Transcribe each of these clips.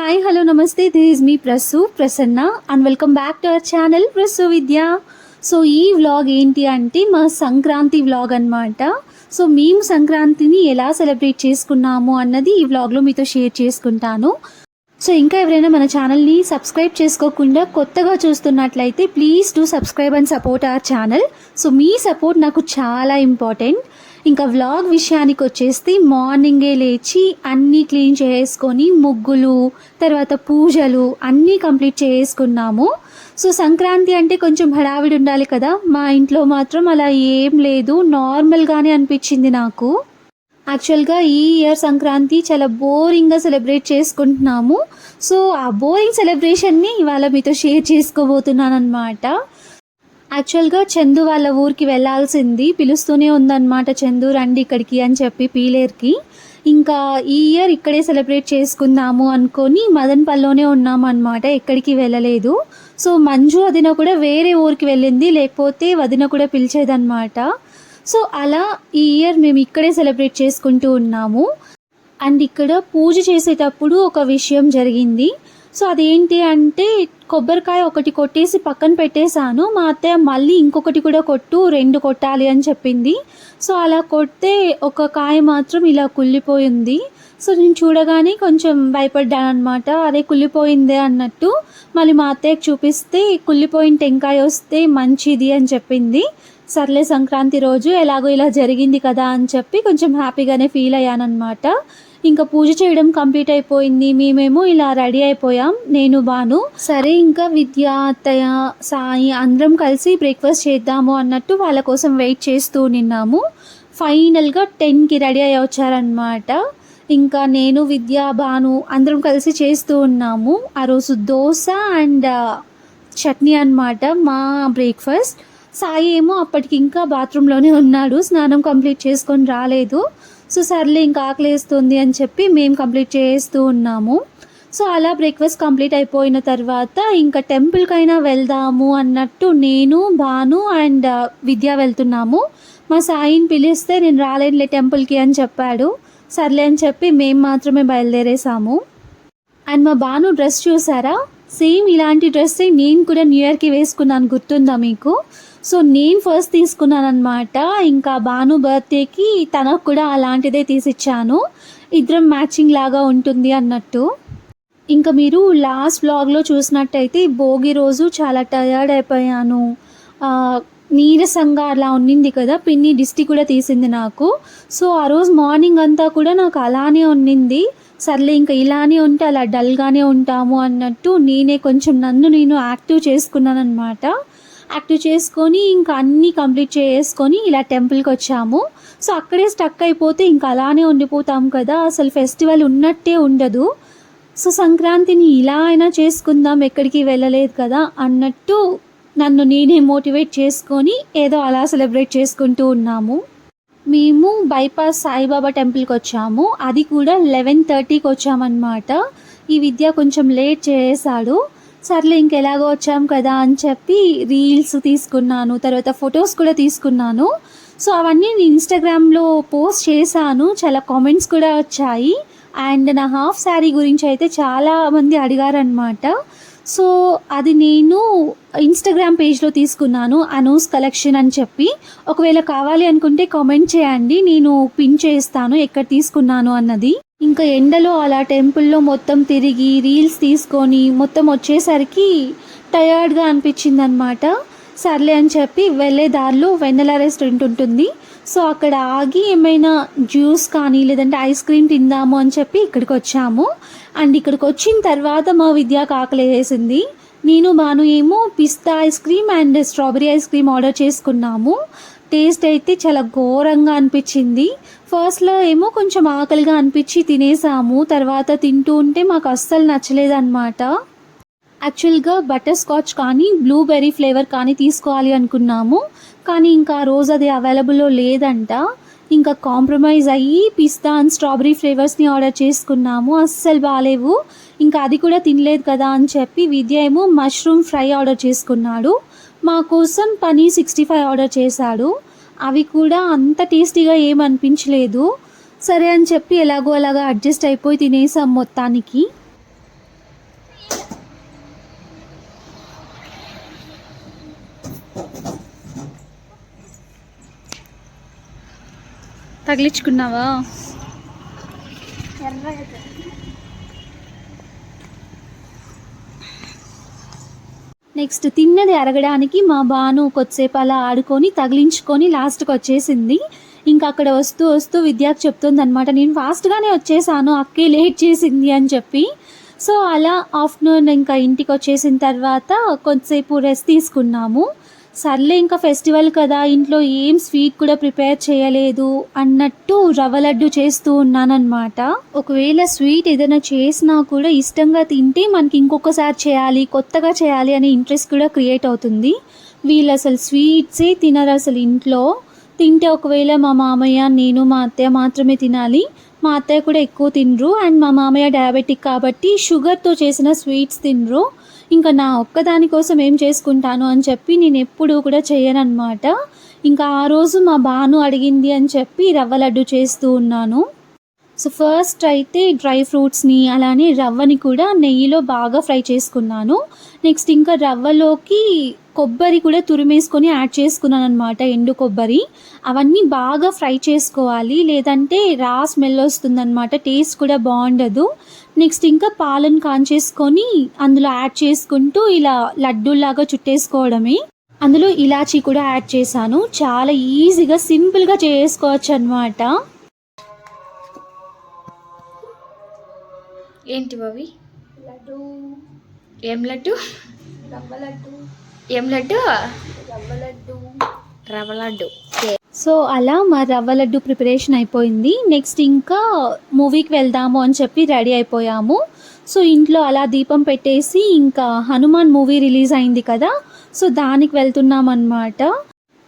Hi hello నమస్తే this me Prasu Prasanna and welcome back to our channel Prasu Vidya so ఈ vlog ఏంటి అంటే మా Sankranti vlog అన్నమాట. సో మేము సంక్రాంతిని ఎలా సెలబ్రేట్ చేసుకున్నాము అన్నది ఈ వ్లాగ్లో మీతో షేర్ చేసుకుంటాను. సో ఇంకా ఎవరైనా మన ఛానల్ని సబ్స్క్రైబ్ చేసుకోకుండా కొత్తగా చూస్తున్నట్లయితే please to subscribe and support our channel so me support నాకు చాలా ఇంపార్టెంట్ ఇంకా వ్లాగ్ విషయానికి వచ్చేస్తే మార్నింగే లేచి అన్నీ క్లీన్ చేసుకొని ముగ్గులు తర్వాత పూజలు అన్నీ కంప్లీట్ చేసుకున్నాము. సో సంక్రాంతి అంటే కొంచెం హడావిడి ఉండాలి కదా. మా ఇంట్లో మాత్రం అలా ఏం లేదు. నార్మల్గానే అనిపించింది నాకు. యాక్చువల్గా ఈ ఇయర్ సంక్రాంతి చాలా బోరింగ్గా సెలబ్రేట్ చేసుకుంటున్నాము. సో ఆ బోరింగ్ సెలబ్రేషన్ని ఇవాళ మీతో షేర్ చేసుకోబోతున్నాను అనమాట యాక్చువల్గా చందు వాళ్ళ ఊరికి వెళ్ళాల్సింది పిలుస్తూనే ఉందన్నమాట చందు రండి ఇక్కడికి అని చెప్పి పీలేర్కి. ఇంకా ఈ ఇయర్ ఇక్కడే సెలబ్రేట్ చేసుకుందాము అనుకొని మదన్పల్లిలోనే ఉన్నాము అనమాట ఎక్కడికి వెళ్ళలేదు. సో మంజు వదిన కూడా వేరే ఊరికి వెళ్ళింది లేకపోతే వదిన కూడా పిలిచేదన్నమాట. సో అలా ఈ ఇయర్ మేము ఇక్కడే సెలబ్రేట్ చేసుకుంటూ ఉన్నాము. అండ్ ఇక్కడ పూజ చేసేటప్పుడు ఒక విషయం జరిగింది. సో అదేంటి అంటే కొబ్బరికాయ ఒకటి కొట్టేసి పక్కన పెట్టేశాను. మా అత్తయ్య మళ్ళీ ఇంకొకటి కూడా కొట్టు రెండు కొట్టాలి అని చెప్పింది. సో అలా కొడితే ఒక కాయ మాత్రం ఇలా కుళ్ళిపోయింది. సో నేను చూడగానే కొంచెం భయపడ్డాను అనమాట అదే కుళ్ళిపోయిందే అన్నట్టు. మళ్ళీ మా అత్తయ్యకి చూపిస్తే కుళ్ళిపోయిన టెంకాయ వస్తే మంచిది అని చెప్పింది. సర్లే సంక్రాంతి రోజు ఎలాగో ఇలా జరిగింది కదా అని చెప్పి కొంచెం హ్యాపీగానే ఫీల్ అయ్యానమాట ఇంకా పూజ చేయడం కంప్లీట్ అయిపోయింది. మేమేమో ఇలా రెడీ అయిపోయాం. నేను బాను సరే ఇంకా విద్య అత్తయ్య సాయి అందరం కలిసి బ్రేక్ఫాస్ట్ చేద్దాము అన్నట్టు వాళ్ళ కోసం వెయిట్ చేస్తూ నిన్నాము. ఫైనల్గా టెన్కి రెడీ అయ్యి వచ్చారనమాట ఇంకా నేను విద్య భాను అందరం కలిసి చేస్తూ ఉన్నాము. ఆ రోజు దోశ అండ్ చట్నీ అన్నమాట మా బ్రేక్ఫాస్ట్. సాయి ఏమో అప్పటికి ఇంకా బాత్రూంలోనే ఉన్నాడు. స్నానం కంప్లీట్ చేసుకొని రాలేదు. సో సర్లే ఇంకా ఆకలేస్తుంది అని చెప్పి మేము కంప్లీట్ చేస్తూ ఉన్నాము. సో అలా బ్రేక్ఫాస్ట్ కంప్లీట్ అయిపోయిన తర్వాత ఇంకా టెంపుల్కైనా వెళ్దాము అన్నట్టు నేను భాను అండ్ విద్య వెళ్తున్నాము. మా సాయిని పిలిస్తే నేను రాలేనులే టెంపుల్కి అని చెప్పాడు. సర్లే అని చెప్పి మేము మాత్రమే బయలుదేరేసాము. అండ్ మా బాను డ్రెస్ చూసారా? సేమ్ ఇలాంటి డ్రెస్ నేను కూడా న్యూ ఇయర్కి వేసుకున్నాను. గుర్తుందా మీకు? సో నేను ఫస్ట్ తీసుకున్నాను అనమాట ఇంకా భాను బర్త్డేకి తనకు కూడా అలాంటిదే తీసిచ్చాను. ఇద్దరం మ్యాచింగ్ లాగా ఉంటుంది అన్నట్టు. ఇంకా మీరు లాస్ట్ వ్లాగ్లో చూసినట్టయితే భోగి రోజు చాలా టయర్డ్ అయిపోయాను. నీరసంగా అలా ఉన్నింది కదా పిన్ని డిస్టి కూడా తీసింది నాకు. సో ఆ రోజు మార్నింగ్ అంతా కూడా నాకు అలానే ఉన్నింది. సర్లే ఇంకా ఇలానే ఉంటే అలా డల్గానే ఉంటాము అన్నట్టు నేనే కొంచెం నన్ను నేను యాక్టివ్ చేసుకున్నాను అనమాట యాక్టివ్ చేసుకొని ఇంకా అన్నీ కంప్లీట్ చేసుకొని ఇలా టెంపుల్కి వచ్చాము. సో అక్కడే స్టక్ అయిపోతే ఇంకా అలానే ఉండిపోతాం కదా అసలు ఫెస్టివల్ ఉన్నట్టే ఉండదు. సో సంక్రాంతిని ఇలా అయినా చేసుకుందాం ఎక్కడికి వెళ్ళలేదు కదా అన్నట్టు నన్ను నేనే మోటివేట్ చేసుకొని ఏదో అలా సెలబ్రేట్ చేసుకుంటూ ఉన్నాము. మేము బైపాస్ సాయిబాబా టెంపుల్కి వచ్చాము. అది కూడా లెవెన్ థర్టీకి వచ్చామన్నమాట. ఈ విద్య కొంచెం లేట్ చేశాడు. సర్లే ఇంకెలాగో వచ్చాం కదా అని చెప్పి రీల్స్ తీసుకున్నాను. తర్వాత ఫొటోస్ కూడా తీసుకున్నాను. సో అవన్నీ నేను ఇన్స్టాగ్రామ్లో పోస్ట్ చేశాను. చాలా కామెంట్స్ కూడా వచ్చాయి. అండ్ నా హాఫ్ శారీ గురించి అయితే చాలా మంది అడిగారనమాట సో అది నేను ఇన్స్టాగ్రామ్ పేజ్లో తీసుకున్నాను అనూస్ కలెక్షన్ అని చెప్పి. ఒకవేళ కావాలి అనుకుంటే కామెంట్ చేయండి నేను పిన్ చేస్తాను ఎక్కడ తీసుకున్నాను అన్నది. ఇంకా ఎండలో అలా టెంపుల్లో మొత్తం తిరిగి రీల్స్ తీసుకొని మొత్తం వచ్చేసరికి టయర్డ్గా అనిపించింది అనమాట సర్లే అని చెప్పి వెళ్ళే దారిలో వెన్నెల రెస్టారెంట్ ఉంటుంది. సో అక్కడ ఆగి ఏమైనా జ్యూస్ కానీ లేదంటే ఐస్ క్రీమ్ తిందాము అని చెప్పి ఇక్కడికి వచ్చాము. అండ్ ఇక్కడికి వచ్చిన తర్వాత మా విద్య ఆకలి వేసింది నేను బాను ఏమో పిస్తా ice cream and strawberry ice cream order చేసుకున్నాము. టేస్ట్ అయితే చాలా ఘోరంగా అనిపించింది. ఫస్ట్లో ఏమో కొంచెం ఆకలిగా అనిపించి తినేసాము. తర్వాత తింటూ ఉంటే మాకు అస్సలు నచ్చలేదన్నమాట. యాక్చువల్గా బటర్ స్కాచ్ కానీ బ్లూబెర్రీ ఫ్లేవర్ కానీ తీసుకోవాలి అనుకున్నాము. కానీ ఇంకా ఆ రోజు అది అవైలబుల్లో లేదంట. ఇంకా కాంప్రమైజ్ అయ్యి పిస్తా అండ్ స్ట్రాబెరీ ఫ్లేవర్స్ని ఆర్డర్ చేసుకున్నాము. అస్సలు బాగాలేవు ఇంకా అది కూడా తినలేదు కదా అని చెప్పి విద్య ఏమో మష్రూమ్ ఫ్రై ఆర్డర్ చేసుకున్నాడు. మా కోసం పని సిక్స్టీ ఫైవ్ ఆర్డర్ చేశాడు. అవి కూడా అంత టేస్టీగా ఏమనిపించలేదు. సరే అని చెప్పి ఎలాగో అలాగా అడ్జస్ట్ అయిపోయి తినేసాం మొత్తానికి. తగిలించుకున్నావా? నెక్స్ట్ తిన్నది అరగడానికి మా బాను కొద్దిసేపు అలా ఆడుకొని తగిలించుకొని లాస్ట్కి వచ్చేసింది. ఇంకా అక్కడ వస్తూ వస్తూ విద్యాకి చెప్తుంది అనమాట నేను ఫాస్ట్గానే వచ్చేసాను అక్కే లేట్ చేసింది అని చెప్పి. సో అలా ఆఫ్టర్నూన్ ఇంకా ఇంటికి వచ్చేసిన తర్వాత కొద్దిసేపు రెస్ట్ తీసుకున్నాము. సర్లే ఇంకా ఫెస్టివల్ కదా ఇంట్లో ఏం స్వీట్ కూడా ప్రిపేర్ చేయలేదు అన్నట్టు రవ్వ లడ్డు చేస్తూ ఉన్నానన్నమాట. ఒకవేళ స్వీట్ ఏదైనా చేసినా కూడా ఇష్టంగా తింటే మనకి ఇంకొకసారి చేయాలి కొత్తగా చేయాలి అనే ఇంట్రెస్ట్ కూడా క్రియేట్ అవుతుంది. వీళ్ళు అసలు స్వీట్సే తినరు అసలు ఇంట్లో. తింటే ఒకవేళ మా మామయ్య నేను మా అత్తయ్య మాత్రమే తినాలి. మా అత్తయ్య కూడా ఎక్కువ తినరు. అండ్ మా మామయ్య డయాబెటిక్ కాబట్టి షుగర్తో చేసిన స్వీట్స్ తినరు. ఇంకా నా ఒక్కదాని కోసం ఏం చేసుకుంటాను అని చెప్పి నేను ఎప్పుడూ కూడా చేయనన్నమాట. ఇంకా ఆ రోజు మా బాను అడిగింది అని చెప్పి రవ్వ లడ్డు చేస్తూ ఉన్నాను. సో ఫస్ట్ అయితే డ్రై ఫ్రూట్స్ని అలానే రవ్వని కూడా నెయ్యిలో బాగా ఫ్రై చేసుకున్నాను. నెక్స్ట్ ఇంకా రవ్వలోకి కొబ్బరి కూడా తురిమేసుకొని యాడ్ చేసుకున్నాను అనమాట ఎండు కొబ్బరి. అవన్నీ బాగా ఫ్రై చేసుకోవాలి లేదంటే రా స్మెల్ వస్తుందన్నమాట టేస్ట్ కూడా బాగుండదు. నెక్స్ట్ ఇంకా పాలను కాంచేసుకొని అందులో యాడ్ చేసుకుంటూ ఇలా లడ్డూలాగా చుట్టేసుకోవడమే. అందులో ఇలాచీ కూడా యాడ్ చేశాను. చాలా ఈజీగా సింపుల్గా చేసుకోవచ్చు అనమాట ఏంటి బావి లడ్డు. ఏం లడ్డు? రవ్వ లడ్డు. ఏం లడ్డు? రవ్వ లడ్డు. రవ్వ లడ్డు. సో అలా మా రవ్వ లడ్డు ప్రిపరేషన్ అయిపోయింది. నెక్స్ట్ ఇంకా మూవీకి వెళ్దాము అని చెప్పి రెడీ అయిపోయాము. సో ఇంట్లో అలా దీపం పెట్టేసి ఇంకా హనుమాన్ మూవీ రిలీజ్ అయింది కదా సో దానికి వెళ్తున్నాం అనమాట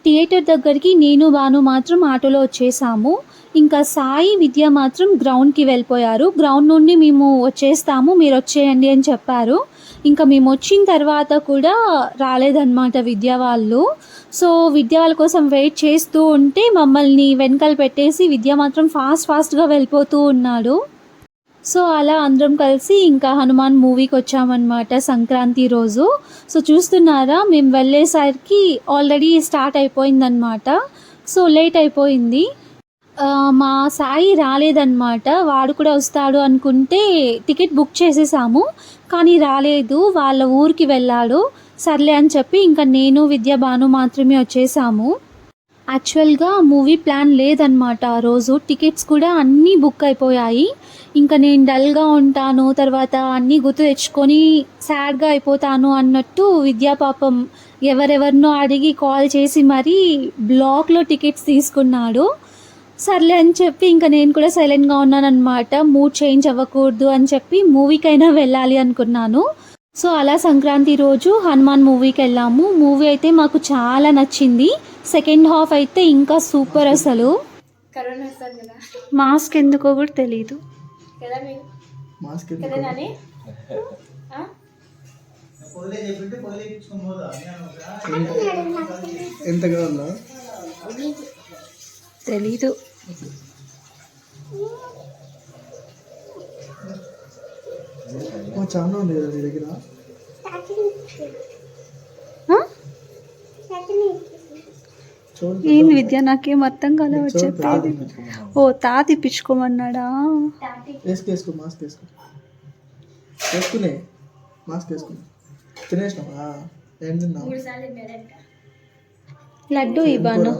థియేటర్ దగ్గరికి నేను బాను మాత్రం ఆటోలో వచ్చేసాము. ఇంకా సాయి విద్య మాత్రం గ్రౌండ్కి వెళ్ళిపోయారు. గ్రౌండ్ నుండి మేము వచ్చేస్తాము మీరు వచ్చేయండి అని చెప్పారు. ఇంకా మేము వచ్చిన తర్వాత కూడా రాలేదన్నమాట విద్య వాళ్ళు. సో విద్య వాళ్ళ కోసం వెయిట్ చేస్తూ ఉంటే మమ్మల్ని వెనకాల పెట్టేసి విద్య మాత్రం ఫాస్ట్ ఫాస్ట్గా వెళ్ళిపోతూ ఉన్నాడు. సో అలా అందరం కలిసి ఇంకా హనుమాన్ మూవీకి వచ్చామన్నమాట సంక్రాంతి రోజు. సో చూస్తున్నారా? మేము వెళ్ళేసరికి ఆల్రెడీ స్టార్ట్ అయిపోయిందనమాట సో లేట్ అయిపోయింది. మా సాయి రాలేదన్నమాట. వాడు కూడా వస్తాడు అనుకుంటే టికెట్ బుక్ చేసేసాము. కానీ రాలేదు. వాళ్ళ ఊరికి వెళ్ళాడు. సర్లే అని చెప్పి ఇంకా నేను విద్యాభాను మాత్రమే వచ్చేసాము. యాక్చువల్గా మూవీ ప్లాన్ లేదనమాట ఆ రోజు టికెట్స్ కూడా అన్నీ బుక్ అయిపోయాయి. ఇంకా నేను డల్గా ఉంటాను. తర్వాత అన్నీ గుర్తు తెచ్చుకొని సాడ్గా అయిపోతాను అన్నట్టు విద్యా పాపం ఎవరెవరినో అడిగి కాల్ చేసి మరీ బ్లాక్లో టికెట్స్ తీసుకున్నాడు. సర్లే అని చెప్పి ఇంకా నేను కూడా సైలెంట్గా ఉన్నాను అనమాట మూడ్ చేంజ్ అవ్వకూడదు అని చెప్పి మూవీకైనా వెళ్ళాలి అనుకున్నాను. సో అలా సంక్రాంతి రోజు హనుమాన్ మూవీకి వెళ్ళాము. మూవీ అయితే మాకు చాలా నచ్చింది. సెకండ్ హాఫ్ అయితే ఇంకా సూపర్ అసలు. మాస్క్ ఎందుకో కూడా తెలియదు తెలీదు. మా చాలా ఉంది కదా నీ దగ్గర ఏంది విద్య? నాకేం అర్థం కాలే చెప్పేది. ఓ తాత ఇప్పించుకోమన్నాడా? వేసుకో వేసుకో మాస్క్ వేసుకో. వేసుకునే మాస్క్ వేసుకునే. తినేసినావా? ఏం తిన్నావు? లడ్డు ఇవ్వను.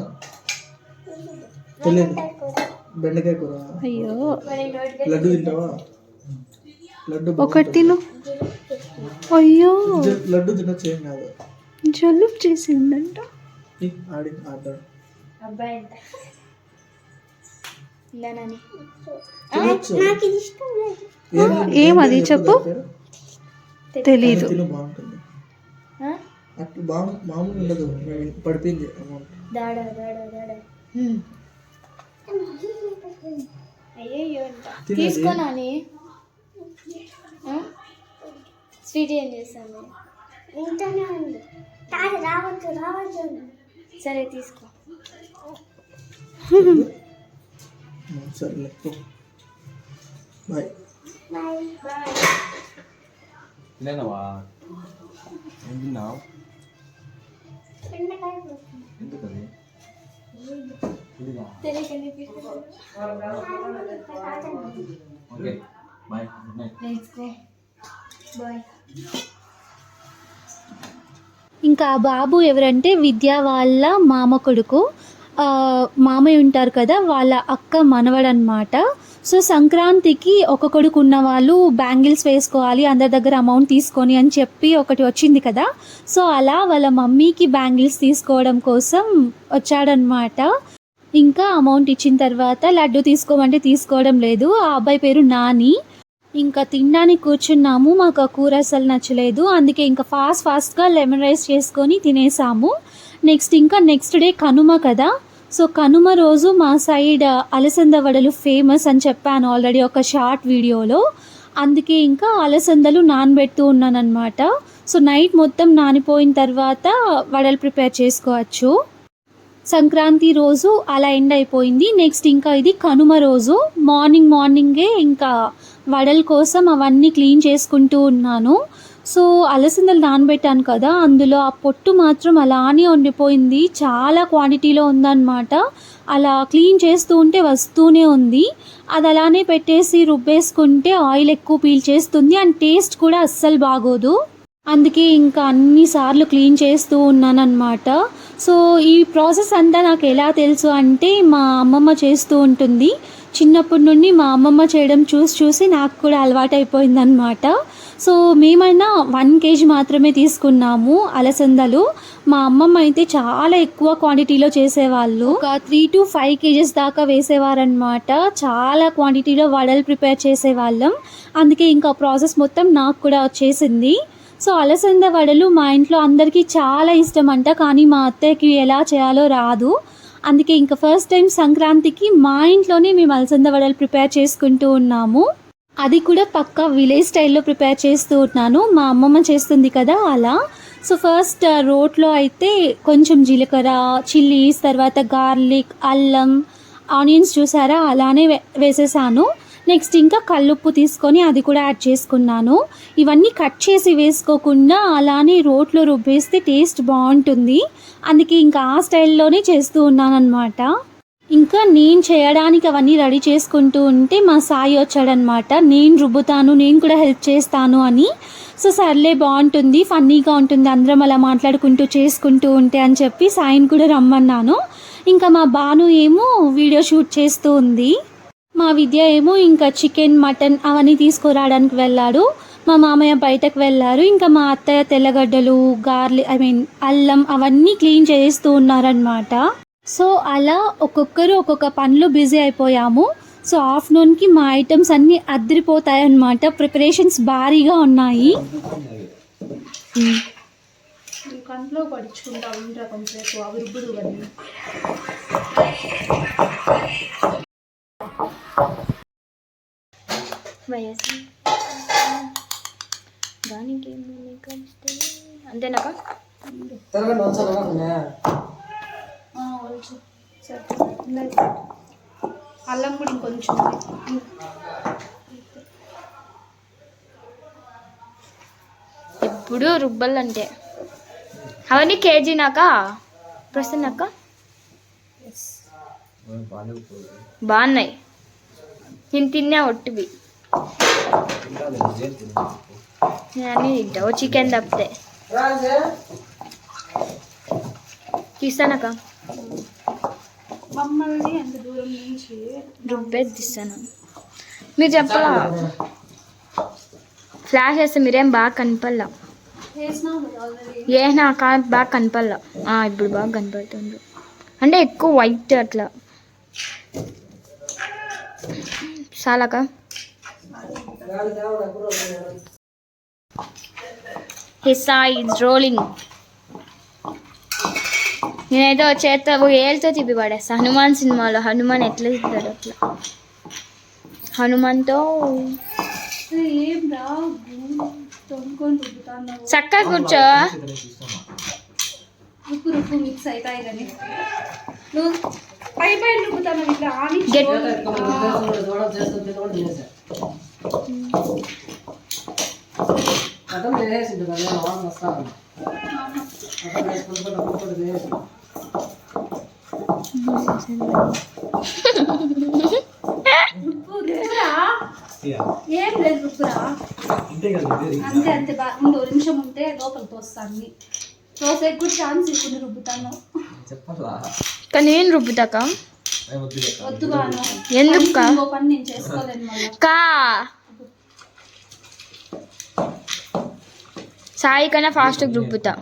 తెలియదు బెండకాయ కూర. అయ్యో. లడ్డు తింటావా? లడ్డు ఒకటి తిను. అయ్యో. లడ్డు తినొచ్చు ఏం కాదు. జలుబు చేసిందంట ఆడి ఆడతాడు. అబ్బాయి ఏమది చెప్పు. తెలీదు. తిను బాగుంటుంది. ఆ? అట్లా బాగు మామూలు ఉండదు. పడిపోయింది అమౌంట్ దాడా దాడా దాడా అయ్యయ్యో అంట తినది. తీసుకో నాని ఆ? స్వీట్ ఏం చేస్తాను సరే తీసుకో. బాయ్. ఏం తిన్నావు? ఎందుకది ఇదిగా తెలియకండి okay bye good night. Let's go bye. ఇంకా బాబు ఎవరంటే విద్య వాళ్ళ మామ కొడుకు. ఆ, మామయ్య ఉంటారు కదా వాళ్ళ అక్క మనవడనమాట సో సంక్రాంతికి ఒక కొడుకు ఉన్న వాళ్ళు బ్యాంగిల్స్ వేసుకోవాలి అందరి దగ్గర అమౌంట్ తీసుకొని అని చెప్పి ఒకటి వచ్చింది కదా. సో అలా వాళ్ళ మమ్మీకి బ్యాంగిల్స్ తీసుకోవడం కోసం వచ్చాడనమాట ఇంకా అమౌంట్ ఇచ్చిన తర్వాత లడ్డు తీసుకోమంటే తీసుకోవడం లేదు. ఆ అబ్బాయి పేరు నాని. ఇంకా తినడానికి కూర్చున్నాము. మాకు ఆ కూర అసలు నచ్చలేదు. అందుకే ఇంకా ఫాస్ట్ ఫాస్ట్గా లెమన్ రైస్ చేసుకొని తినేసాము. నెక్స్ట్ ఇంకా నెక్స్ట్ డే కనుమ కదా. సో కనుమ రోజు మా సైడ్ అలసంద వడలు ఫేమస్ అని చెప్పాను ఆల్రెడీ ఒక షార్ట్ వీడియోలో అందుకే ఇంకా అలసందలు నానబెడుతూ ఉన్నానన్నమాట. సో నైట్ మొత్తం నానిపోయిన తర్వాత వడలు ప్రిపేర్ చేసుకోవచ్చు. సంక్రాంతి రోజు అలా ఎండ్ అయిపోయింది. నెక్స్ట్ ఇంకా ఇది కనుమ రోజు. మార్నింగ్ మార్నింగే ఇంకా వడల కోసం అవన్నీ క్లీన్ చేసుకుంటూ ఉన్నాను. సో అలసందలు నానబెట్టాను కదా అందులో ఆ పొట్టు మాత్రం అలానే ఉండిపోయింది. చాలా క్వాంటిటీలో ఉందన్నమాట. అలా క్లీన్ చేస్తూ ఉంటే వస్తూనే ఉంది. అది అలానే పెట్టేసి రుబ్బేసుకుంటే ఆయిల్ ఎక్కువ పీల్చేస్తుంది అండ్ టేస్ట్ కూడా అస్సలు బాగోదు. అందుకే ఇంకా అన్నిసార్లు క్లీన్ చేస్తూ ఉన్నానన్నమాట. సో ఈ ప్రాసెస్ అంతా నాకు ఎలా తెలుసు అంటే మా అమ్మమ్మ చేస్తూ ఉంటుంది. చిన్నప్పటి నుండి మా అమ్మమ్మ చేయడం చూసి చూసి నాకు కూడా అలవాటైపోయిందనమాట సో మేమైనా వన్ కేజీ మాత్రమే తీసుకున్నాము అలసందలు. మా అమ్మమ్మ అయితే చాలా ఎక్కువ క్వాంటిటీలో చేసేవాళ్ళు. ఒక త్రీ టు ఫైవ్ కేజెస్ దాకా వేసేవారనమాట చాలా క్వాంటిటీలో వడలు ప్రిపేర్ చేసేవాళ్ళం. అందుకే ఇంకా ప్రాసెస్ మొత్తం నాకు కూడా వచ్చేసింది సో అలసంద వడలు మా ఇంట్లో అందరికీ చాలా ఇష్టం అంట కానీ మా అత్తయ్యకి ఎలా చేయాలో రాదు. అందుకే ఇంకా ఫస్ట్ టైం సంక్రాంతికి మా ఇంట్లోనే మేము అలసంద వడలు ప్రిపేర్ చేసుకుంటూ ఉన్నాము. అది కూడా పక్కా విలేజ్ స్టైల్లో ప్రిపేర్ చేస్తూ ఉన్నాను. మా అమ్మమ్మ చేస్తుంది కదా అలా. సో ఫస్ట్ రోట్లో అయితే కొంచెం జీలకర్ర చిల్లీస్ తర్వాత గార్లిక్ అల్లం ఆనియన్స్ చూసారా? అలానే వేసేసాను. నెక్స్ట్ ఇంకా కల్లుప్పు తీసుకొని అది కూడా యాడ్ చేసుకున్నాను. ఇవన్నీ కట్ చేసి వేసుకోకుండా అలానే రోట్లో రుబ్బేస్తే టేస్ట్ బాగుంటుంది. అందుకే ఇంకా ఆ స్టైల్లోనే చేస్తూ ఉన్నానమాట ఇంకా నేను చేయడానికి అవన్నీ రెడీ చేసుకుంటూ ఉంటే మా సాయి వచ్చాడనమాట నేను రుబ్బుతాను నేను కూడా హెల్ప్ చేస్తాను అని. సో సర్లే బాగుంటుంది ఫన్నీగా ఉంటుంది అందరం అలా మాట్లాడుకుంటూ చేసుకుంటూ ఉంటే అని చెప్పి సాయిని కూడా రమ్మన్నాను. ఇంకా మా బాను ఏమో వీడియో షూట్ చేస్తూ ఉంది. మా విద్య ఏమో ఇంకా చికెన్ మటన్ అవన్నీ తీసుకురావడానికి వెళ్ళాడు. మా మామయ్య బయటకు వెళ్ళారు. ఇంకా మా అత్తయ్య తెల్లగడ్డలు గార్లి ఐ మీన్ అల్లం అవన్నీ క్లీన్ చేస్తూ ఉన్నారనమాట సో అలా ఒక్కొక్కరు ఒక్కొక్క పనులు బిజీ అయిపోయాము. సో ఆఫ్టర్నూన్కి మా ఐటమ్స్ అన్నీ అద్దరిపోతాయి అన్నమాట ప్రిపరేషన్స్ భారీగా ఉన్నాయి. కంట్లో పడుచుకుంటా ఉంటా కొంచెంసేపు అవి రుబ్బుదు కానీ వయసు దానికి ఏమీ కలిస్తే అంతేనాక అల్లం కూడా ఇంకొంచెం ఎప్పుడు రుబ్బలంటే అవన్నీ కేజీనాక బాగున్నాయి. నేను తిన్నా ఒట్టివి. అన్నీ తింటావు చికెన్ తప్పితే. తీస్తానక్క. మమ్మల్ని అంత దూరం నుంచి రుబ్బేది తీస్తాను. మీరు చెప్పాలా? ఫ్లాష్ వేస్తే మీరేం బాగా కనపడలా? ఏనా కదా బాగా కనపడలా? ఇప్పుడు బాగా కనపడుతుంది. అంటే ఎక్కువ వైట్ అట్లా. చాలాక హిస్సా ఇస్ రోలింగ్ నేనైతే చేత ఏళ్ళతో తిప్పి పడేస్తా. హనుమాన్ సినిమాలో హనుమాన్ ఎట్లా తిప్పుతాడు అట్లా. హనుమాన్తో చక్క కూర్చో. రుక్కు రుక్కు మిక్స్ అవుతాయి కానీ. నువ్వు పై పైన రుబ్బుతాను ఇట్లా ఆని అర్థం చేసిండు కదా వాసన వస్తాను అర్థం చేసుకుంటూ ఒక్కొక్కటి చేసి ఏం లేదు రుబ్బురా అంతే. అంతే ఉండు నిమిషం ఉంటే లోపలికి తోస్తాను తోసేకి కూడా ఛాన్స్ ఇస్తుంది రుబ్బుతాను. చెప్పాలా? కానీ నేను రుబ్బుతాక. ఏ బాను ఎందుకు కా? సాయి కన్నా ఫాస్ట్గా రుబ్బుతా.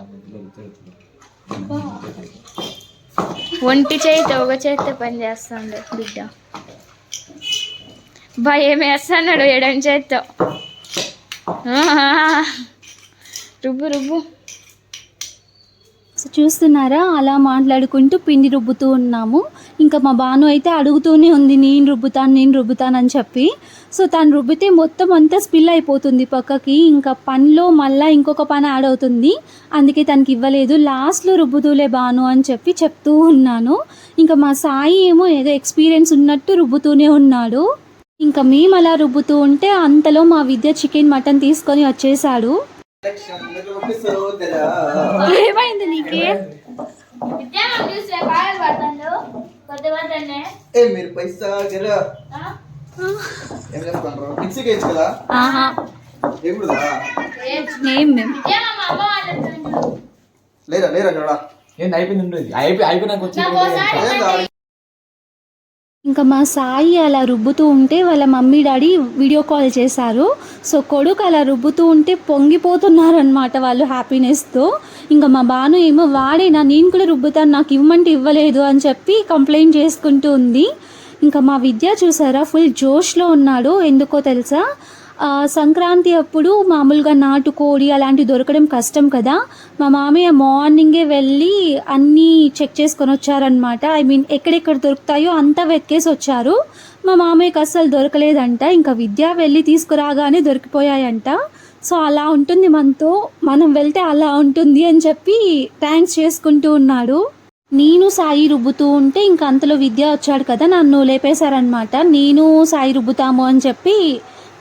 ఒంటి చేయి ఒక చేతితో పని చేస్తాడు బిడ్డ. బా ఏమి వేస్తున్నాడు ఎడం చేత్తో. రుబ్బు రుబ్బు. సో చూస్తున్నారా? అలా మాట్లాడుకుంటూ పిండి రుబ్బుతూ ఉన్నాము. ఇంకా మా బాను అయితే అడుగుతూనే ఉంది నేను రుబ్బుతాను నేను రుబ్బుతానని చెప్పి. సో తను రుబ్బితే మొత్తం అంతా స్పిల్ అయిపోతుంది పక్కకి. ఇంకా పనిలో మళ్ళీ ఇంకొక పని యాడ్ అవుతుంది. అందుకే తనకి ఇవ్వలేదు. లాస్ట్లో రుబ్బుతూలే బాను అని చెప్పి చెప్తూ ఉన్నాను. ఇంకా మా సాయి ఏమో ఏదో ఎక్స్పీరియన్స్ ఉన్నట్టు రుబ్బుతూనే ఉన్నాడు. ఇంకా మేము అలా రుబ్బుతూ ఉంటే అంతలో మా విద్య చికెన్ మటన్ తీసుకొని వచ్చేసాడు ఏమైంది నీకే? ఏ మీరు పైసా గెలా ఏం చేస్తాను కదా? లేరా లేరా చూడా ఏంది అయిపోయింది అయిపోయి అయిపోయినాక ఇంకా మా సాయి అలా రుబ్బుతూ ఉంటే వాళ్ళ మమ్మీ డాడీ వీడియో కాల్ చేశారు. సో కొడుకు అలా రుబ్బుతూ ఉంటే పొంగిపోతున్నారనమాట వాళ్ళు హ్యాపీనెస్తో ఇంకా మా బాను ఏమో వాడేనా? నేను కూడా రుబ్బుతాను నాకు ఇవ్వమంటే ఇవ్వలేదు అని చెప్పి కంప్లైంట్ చేసుకుంటూ ఉంది. ఇంకా మా విద్య చూసారా? ఫుల్ జోష్లో ఉన్నాడు. ఎందుకో తెలుసా? సంక్రాంతి అప్పుడు మామూలుగా నాటుకోడి అలాంటివి దొరకడం కష్టం కదా. మా మామయ్య మార్నింగే వెళ్ళి అన్నీ చెక్ చేసుకొని వచ్చారనమాట ఐ మీన్ ఎక్కడెక్కడ దొరుకుతాయో అంతా వెతికేసి వచ్చారు. మా మామయ్యకి అస్సలు దొరకలేదంట. ఇంకా విద్య వెళ్ళి తీసుకురాగానే దొరికిపోయాయంట. సో అలా ఉంటుంది మనతో. మనం వెళ్తే అలా ఉంటుంది అని చెప్పి థ్యాంక్స్ చేసుకుంటూ ఉన్నాడు. నేను సాయి రుబ్బుతూ ఉంటే ఇంకా అంతలో విద్య వచ్చాడు కదా. నన్ను లేపేశారనమాట నేను సాయి రుబ్బుతాము అని చెప్పి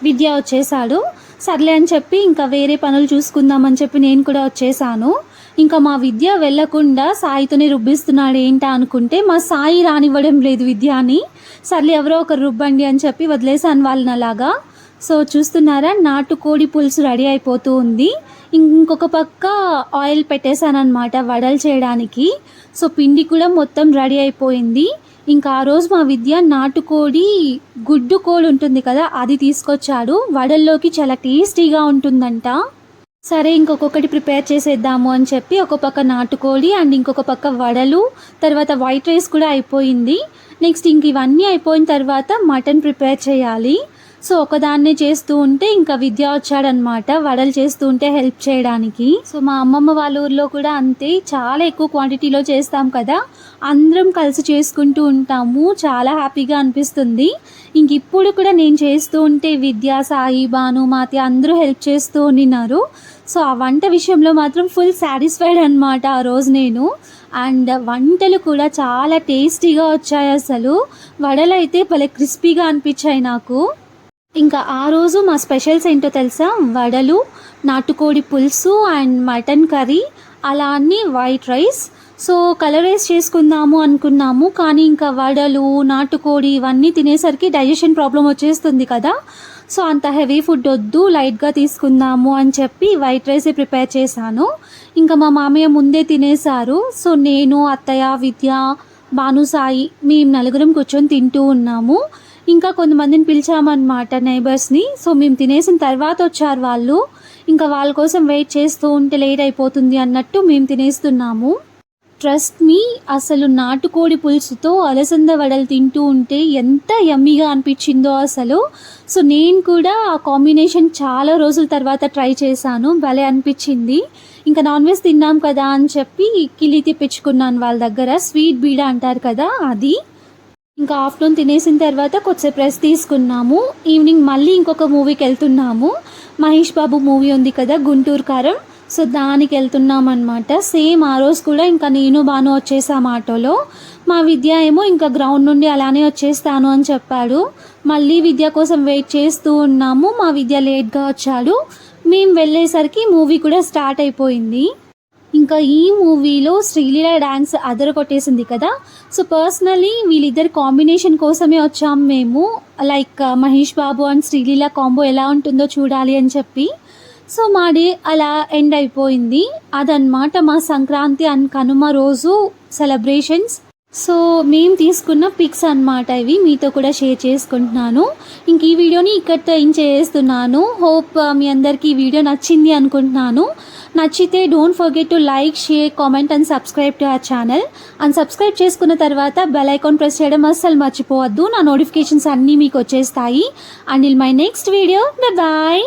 విద్య వచ్చేసాడు సర్లే అని చెప్పి ఇంకా వేరే పనులు చూసుకుందామని చెప్పి నేను కూడా వచ్చేసాను ఇంకా మా విద్య వెళ్ళకుండా సాయితోనే రుబ్బిస్తున్నాడు ఏంటా అనుకుంటే మా సాయి రానివ్వడం లేదు విద్యాని సర్లే ఎవరో ఒకరు రుబ్బండి అని చెప్పి వదిలేసాను వాళ్ళని అలాగా సో చూస్తున్నారా నాటుకోడి పులుసు రెడీ అయిపోతూ ఉంది. ఇంకొక పక్క ఆయిల్ పెట్టేశానమాట వడలు చేయడానికి. సో పిండి కూడా మొత్తం రెడీ అయిపోయింది. ఇంకా ఆ రోజు మా విద్య నాటుకోడి గుడ్డు కోడి ఉంటుంది కదా అది తీసుకొచ్చాడు. వడల్లోకి చాలా టేస్టీగా ఉంటుందంట. సరే ఇంకొకటి ప్రిపేర్ చేసేద్దాము అని చెప్పి ఒక పక్క నాటుకోడి అండ్ ఇంకొక పక్క వడలు తర్వాత వైట్ రైస్ కూడా అయిపోయింది. నెక్స్ట్ ఇంక ఇవన్నీ అయిపోయిన తర్వాత మటన్ ప్రిపేర్ చేయాలి. సో ఒకదాన్నే చేస్తూ ఉంటే ఇంకా విద్య వచ్చాడనమాట. వడలు చేస్తూ ఉంటే హెల్ప్ చేయడానికి. సో మా అమ్మమ్మ వాళ్ళ ఊర్లో కూడా అంతే చాలా ఎక్కువ క్వాంటిటీలో చేస్తాం కదా. అందరం కలిసి చేసుకుంటూ ఉంటాము. చాలా హ్యాపీగా అనిపిస్తుంది. ఇంక ఇప్పుడు కూడా నేను చేస్తూ ఉంటే విద్య సాయి భాను మాతి అందరూ హెల్ప్ చేస్తూ ఉన్నారు సో ఆ వంట విషయంలో మాత్రం ఫుల్ సాటిస్ఫైడ్ అనమాట ఆ రోజు నేను. అండ్ వంటలు కూడా చాలా టేస్టీగా వచ్చాయి అసలు. వడలు అయితే భలే క్రిస్పీగా అనిపించాయి నాకు. ఇంకా ఆ రోజు మా స్పెషల్స్ ఏంటో తెలుసా? వడలు నాటుకోడి పులుసు అండ్ మటన్ కర్రీ. అలా అన్ని white rice. So colour rice చేసుకుందాము అనుకున్నాము. కానీ ఇంకా వడలు నాటుకోడి ఇవన్నీ తినేసరికి డైజెషన్ ప్రాబ్లం వచ్చేస్తుంది కదా. సో అంత హెవీ ఫుడ్ వద్దు లైట్గా తీసుకుందాము అని చెప్పి వైట్ రైసే ప్రిపేర్ చేశాను. ఇంకా మా మామయ్య ముందే తినేశారు. సో నేను అత్తయ్య విద్య భానుసాయి మేము నలుగురం కూర్చొని తింటూ ఉన్నాము. ఇంకా కొంతమందిని పిలిచామన్నమాట నైబర్స్ని. సో మేము తినేసిన తర్వాత వచ్చారు వాళ్ళు. ఇంకా వాళ్ళ కోసం వెయిట్ చేస్తూ ఉంటే లేట్ అయిపోతుంది అన్నట్టు మేము తినేస్తున్నాము. ట్రస్ట్ మీ అసలు నాటుకోడి పులుసుతో అలసంద వడలు తింటూ ఉంటే ఎంత యమ్మీగా అనిపించిందో అసలు. సో నేను కూడా ఆ కాంబినేషన్ చాలా రోజుల తర్వాత ట్రై చేశాను. భలే అనిపించింది. ఇంకా నాన్ వెజ్ తిన్నాం కదా అని చెప్పి కిలి తెప్పించుకున్నాను వాళ్ళ దగ్గర. స్వీట్ బీడ అంటారు కదా అది. ఇంకా ఆఫ్టర్నూన్ తినేసిన తర్వాత కొద్దిసేపు రెస్ట్ తీసుకున్నాము. ఈవినింగ్ మళ్ళీ ఇంకొక మూవీకి వెళ్తున్నాము. మహేష్ బాబు మూవీ ఉంది కదా గుంటూరు కారం. సో దానికి వెళ్తున్నాం అనమాట సేమ్ ఆ రోజు కూడా ఇంకా నేను బాను వచ్చేసాం ఆటోలో. మా విద్య ఏమో ఇంకా గ్రౌండ్ నుండి అలానే వచ్చేస్తాను అని చెప్పాడు. మళ్ళీ విద్య కోసం వెయిట్ చేస్తూ ఉన్నాము. మా విద్య లేట్గా వచ్చాడు. మేము వెళ్ళేసరికి మూవీ కూడా స్టార్ట్ అయిపోయింది. ఇంకా ఈ మూవీలో శ్రీలీల డ్యాన్స్ అదర కొట్టేసింది కదా. సో పర్సనలీ వీళ్ళిద్దరి కాంబినేషన్ కోసమే వచ్చాం మేము. Like uh, Mahesh Babu and Sreeleela combo ఎలా ఉంటుందో చూడాలి అని చెప్పి. సో మా డే అలా ఎండ్ అయిపోయింది. అదనమాట మా సంక్రాంతి అండ్ కనుమ రోజు సెలబ్రేషన్స్ సో మేము తీసుకున్న పిక్స్ అన్నమాట ఇవి. మీతో కూడా షేర్ చేసుకుంటున్నాను. ఇంక ఈ వీడియోని ఇక్కడితో ఏం చేస్తున్నాను. హోప్ uh, మీ అందరికీ ఈ వీడియో నచ్చింది అనుకుంటున్నాను. నచ్చితే don't forget to like share comment and subscribe to our channel and subscribe చేసుకున్న తర్వాత బెల్ ఐకాన్ ప్రెస్ చేయడం అస్సలు మర్చిపోవద్దు. నా నోటిఫికేషన్స్ అన్నీ మీకు వచ్చేస్తాయి. And I'll my next video bye